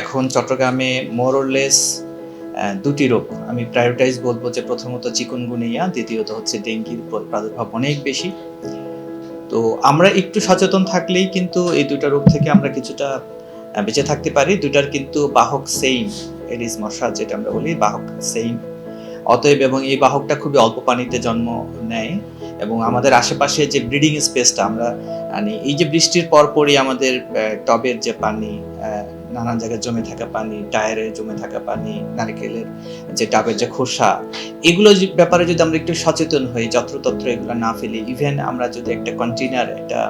এখন চট্টগ্রামে মোরলেস দুটি রোগ। আমি প্রায়োরিটাইজ বলব যে প্রথমত চিকনগুনিয়া, দ্বিতীয়ত হচ্ছে ডেঙ্গির প্রাদুর্ভাব অনেক বেশি। তো আমরা একটু সচেতন থাকলেই কিন্তু এই দুইটা রোগ থেকে আমরা কিছুটা বেঁচে থাকতে পারি। দুটার কিন্তু বাহক সেম এডিস মশা যেটা আমরা বলি, বাহক সেম অতএব এবং এই বাহকটা খুবই অল্প পানিতে জন্ম নেয়। এবং আমাদের আশেপাশে যে ব্রিডিং স্পেসটা আমরা মানে এই যে বৃষ্টির পরপরই আমাদের টবের যে পানি নানান জায়গায় জমে থাকা পানি, টায়ারে জমে থাকা পানি, নারকেলের যে ডাবের যে খোসা, এগুলো ব্যাপারে যদি আমরা একটু সচেতন হই, যত্রতত্র এগুলো না ফেলি ইভেন আমরা যদি একটা কন্টেনার একটা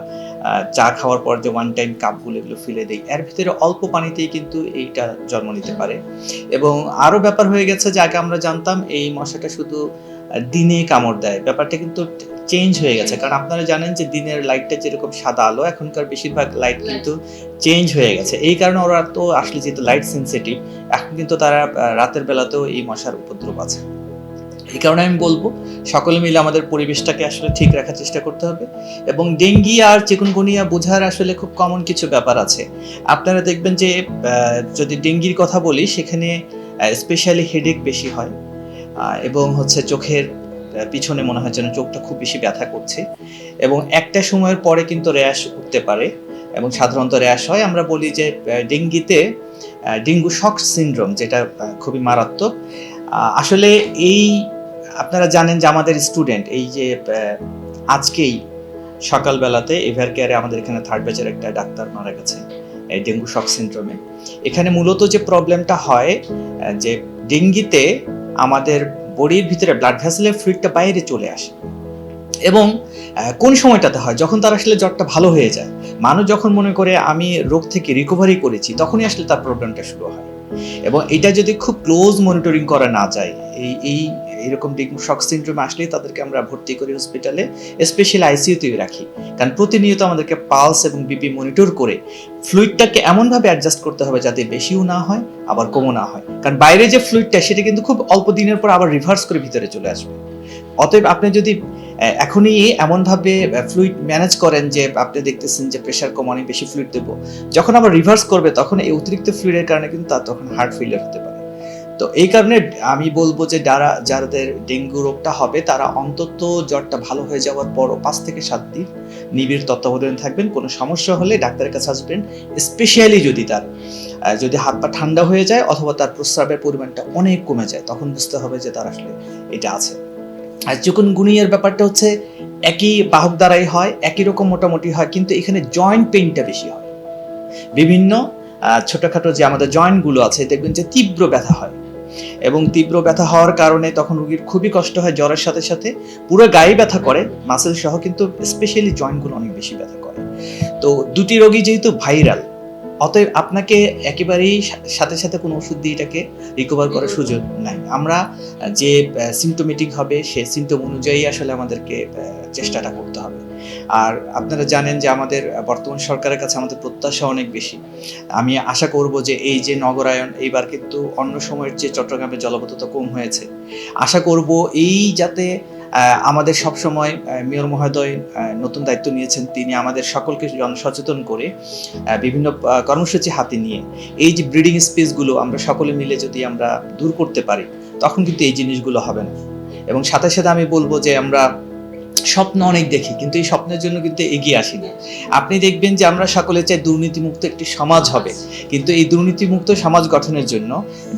চা খাওয়ার পর যে ওয়ান টাইম কাপগুলো এগুলো ফেলে দিই, এর ভিতরে অল্প পানিতেই কিন্তু এইটা জন্ম নিতে পারে। এবং আরও ব্যাপার হয়ে গেছে যে আগে আমরা জানতাম এই মশাটা শুধু দিনে কামড় দেয়, ব্যাপারটা কিন্তু চেঞ্জ হয়ে গেছে। কারণ আপনারা জানেন যে দিনের লাইটটা যেরকম সাদা আলো, এখনকার বেশিরভাগ লাইট কিন্তু চেঞ্জ হয়ে গেছে। এই কারণে ওরা তো আসলে যেহেতু লাইট সেন্সিটিভ এখন কিন্তু তারা রাতের বেলাতেও এই মশার উপদ্রব আছে। এই কারণে আমি বলব, সকলে মিলে আমাদের পরিবেশটাকে আসলে ঠিক রাখার চেষ্টা করতে হবে এবং ডেঙ্গি আর চিকুনগুনিয়া বোঝার আসলে খুব কমন কিছু ব্যাপার আছে। আপনারা দেখবেন যে যদি ডেঙ্গির কথা বলি, সেখানে স্পেশালি হেডেক বেশি হয় এবং হচ্ছে চোখের পিছনে মনে হয় যেন চোখটা খুব বেশি ব্যথা করছে। এবং একটা সময়ের পরে কিন্তু র্যাশ উঠতে পারে। এবং সাধারণত র্যাশ হয়, আমরা বলি যে ডেঙ্গিতে ডেঙ্গু শক সিনড্রোম, যেটা খুবই মারাত্মক। আসলে এই, আপনারা জানেন যে আমাদের স্টুডেন্ট, এই যে আজকেই, সকালবেলাতে এভার কেয়ারে আমাদের এখানে থার্ড ব্যাচের একটা ডাক্তার মারা গেছে, এই ডেঙ্গু শক সিনড্রোমে। এখানে মূলত যে প্রবলেমটা হয় যে, ডেঙ্গিতে আমাদের বডির ভিতরে ব্লাড ভেসেলের ফ্লুইডটা বাইরে চলে আসে। এবং কোন সময়টাতে হয়? যখন তার আসলে জ্বরটা ভালো হয়ে যায়। মানুষ যখন মনে করে, আমি রোগ থেকে রিকভারি করেছি, তখনই আসলে তার প্রবলেমটা শুরু হয়। এবং এটা যদি খুব ক্লোজ মনিটরিং করা না যায়, এই এই, এরকম ডেঙ্গু শক সিনড্রোমে আসলে তাদেরকে আমরা ভর্তি করি হসপিটালে স্পেশাল আইসিইউতে রাখি। কারণ প্রতিনিয়ত আমাদেরকে পালস এবং বিপি মনিটর করে ফ্লুইডটাকে এমনভাবে অ্যাডজাস্ট করতে হবে যাতে বেশিও না হয়, আবার কমও না হয়। কারণ বাইরে যে ফ্লুইডটা সেটা কিন্তু খুব অল্প দিনের পর আবার রিভার্স করে ভিতরে চলে আসবে। অতএব আপনি যদি এখনই এমনভাবে ফ্লুইড ম্যানেজ করেন যে, আপনি দেখতেছেন যে প্রেশার কম, অনেক বেশি ফ্লুইড দেবো। যখন আবার রিভার্স করবে, তখন এই অতিরিক্ত ফ্লুইডের কারণে কিন্তু তার তখন হার্ট ফেলিয়ার হতে পারে। তো এই কারণে আমি বলব যে, যারা, যাদের ডেঙ্গু রোগটা হবে, তারা অন্তত জ্বরটা ভালো হয়ে যাওয়ার পরও পাঁচ থেকে সাত দিন নিবিড় তত্ত্বাবধানে থাকবেন। কোনো সমস্যা হলে ডাক্তারের কাছে আসবেন স্পেশালি যদি তার যদি হাত পা ঠান্ডা হয়ে যায় অথবা তার প্রস্রাবের পরিমাণটা অনেক কমে যায়, তখন বুঝতে হবে যে তার আসলে এটা আছে। আর চিকুনগুনিয়ার ব্যাপারটা হচ্ছে একই বাহক দ্বারাই হয়, একই রকম মোটামুটি হয়, কিন্তু এখানে জয়েন্ট পেইনটা বেশি হয়। বিভিন্ন ছোটোখাটো যে আমাদের জয়েন্টগুলো আছে, দেখবেন যে তীব্র ব্যথা হয়। এবং তীব্র ব্যথা হওয়ার কারণে তখন রুগীর খুবই কষ্ট হয় জ্বরের সাথে সাথে। পুরো গায়ে ব্যথা করে মাসেল সহ, কিন্তু স্পেশালি জয়েন্টগুলো অনেক বেশি ব্যথা করে। তো দুটি রোগী যেহেতু ভাইরাল অতএব আপনাকে একেবারেই সাথে সাথে কোনো ওষুধ দিয়ে এটাকে রিকভার করার সুযোগ নাই। আমরা যে সিমটোমেটিক হবে, সে সিমটম অনুযায়ী আসলে আমাদেরকে চেষ্টাটা করতে হবে। আর আপনারা জানেন যে আমাদের বর্তমান সরকারের কাছে আমাদের প্রত্যাশা অনেক বেশি। আমি আশা করব যে এই যে নগরায়ন, এইবার কিন্তু অন্য সময়ের যে চট্টগ্রামে জলবদ্ধতা কম হয়েছে। আশা করব এই যাতে আমাদের সবসময় মেয়র মহোদয় নতুন দায়িত্ব নিয়েছেন তিনি আমাদের সকলকে জনসচেতন করে বিভিন্ন কর্মসূচি হাতে নিয়ে এই যে ব্রিডিং স্পেসগুলো আমরা সকলে মিলে যদি আমরা দূর করতে পারি, তখন কিন্তু এই জিনিসগুলো হবে না। এবং সাথে সাথে আমি বলব যে আমরা স্বপ্ন অনেক দেখি, কিন্তু এই স্বপ্নের জন্য কিন্তু এগিয়ে আসি না আপনি দেখবেন যে আমরা সকলে চাই দুর্নীতিমুক্ত একটি সমাজ হবে, কিন্তু এই দুর্নীতিমুক্ত সমাজ গঠনের জন্য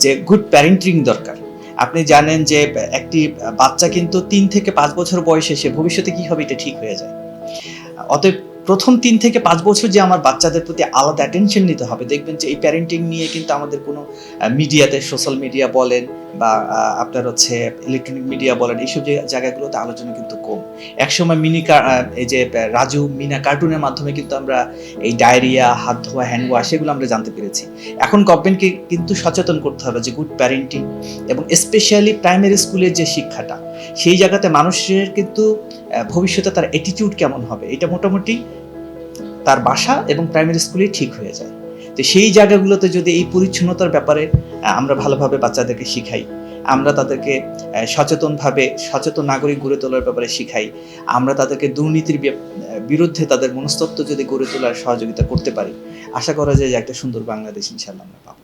যে গুড প্যারেন্টিং দরকার। আপনি জানেন যে একটি বাচ্চা কিন্তু তিন থেকে পাঁচ বছর বয়সে সে ভবিষ্যতে কি হবে এটা ঠিক হয়ে যায়। অতএব প্রথম তিন থেকে পাঁচ বছর যে আমার বাচ্চাদের প্রতি আলাদা অ্যাটেনশন নিতে হবে। দেখবেন যে এই প্যারেন্টিং নিয়ে কিন্তু আমাদের কোনো মিডিয়াতে সোশ্যাল মিডিয়া বলেন বা আপনার হচ্ছে ইলেকট্রনিক মিডিয়া বলেন, এইসব যে জায়গাগুলোতে আলোচনা কিন্তু কম। একসময় মিনি এই যে রাজু, মিনা কার্টুনের মাধ্যমে কিন্তু আমরা এই ডায়রিয়া হাত ধোয়া হ্যান্ড ওয়াশ এগুলো আমরা জানতে পেরেছি। এখন গভর্নমেন্টকে কিন্তু সচেতন করতে হবে যে গুড প্যারেন্টিং এবং স্পেশালি প্রাইমারি স্কুলের যে শিক্ষাটা সেই জায়গাতে মানুষের কিন্তু ভবিষ্যতে তার অ্যাটিটিউড কেমন হবে? এটা মোটামুটি তার বাসা এবং প্রাইমারি স্কুলেই ঠিক হয়ে যায়। তো সেই জায়গাগুলোতে যদি এই পরিচ্ছন্নতার ব্যাপারে আমরা ভালোভাবে বাচ্চাদেরকে শিখাই, আমরা তাদেরকে সচেতনভাবে, সচেতন নাগরিক গড়ে তোলার ব্যাপারে শিখাই, আমরা তাদেরকে দুর্নীতির বিরুদ্ধে তাদের মনস্তত্ত্ব যদি গড়ে তোলার সহযোগিতা করতে পারি, আশা করা যায় যে একটা সুন্দর বাংলাদেশ ইনশাল্লাহ আমরা পাবো।